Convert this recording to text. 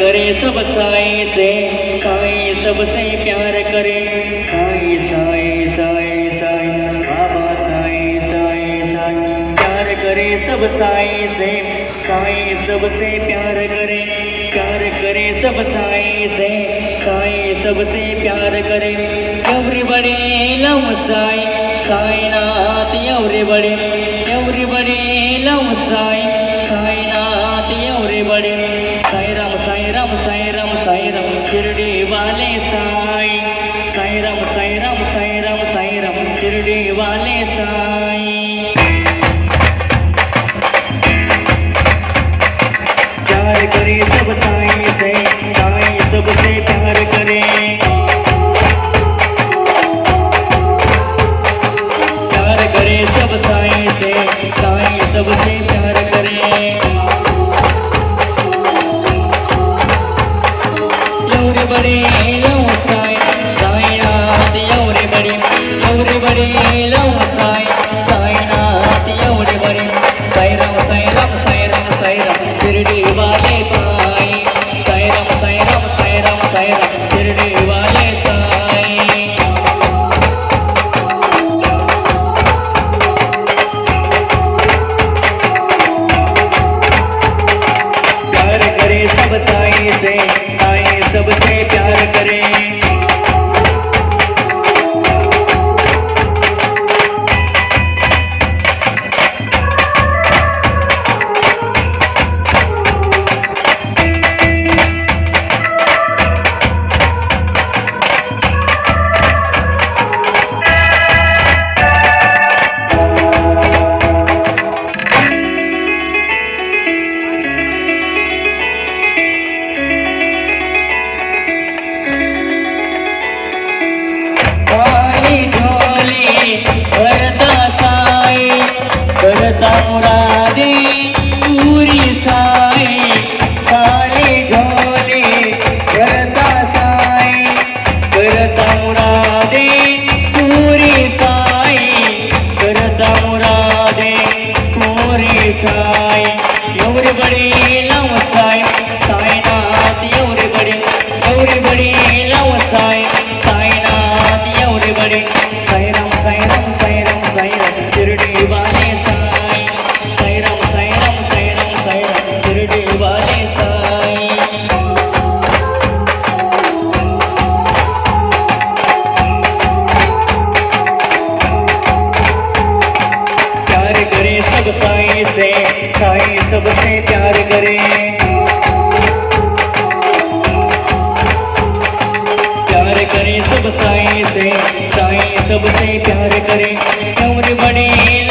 करे सब साई से साए सबसे प्यार करे। साई साई साई साई, बाबा साई साई साई, प्यार करे सब साई से साए सबसे प्यार करे। प्यार करे सब साई से साए सबसे प्यार करे। Everybody love Sai Sai Nath everybody. Every वाले साई साईराम साईराम साईराम साईराम शिर्डी वाले साई प्यार करे सब साई से साई सबसे प्यार करे திருடி வாயை பாய். சைரம் சைரம் சைரம் சைரம் திருடி दौडादे पुरी साई काळे घोले करता साई. कर दौडादे पुरी साई कर दौडादे पुरी साई. एवढे बडे लावून सबसे प्यार करें। प्यार करें सब साई से साई सबसे प्यार करें। एवरी बड़ी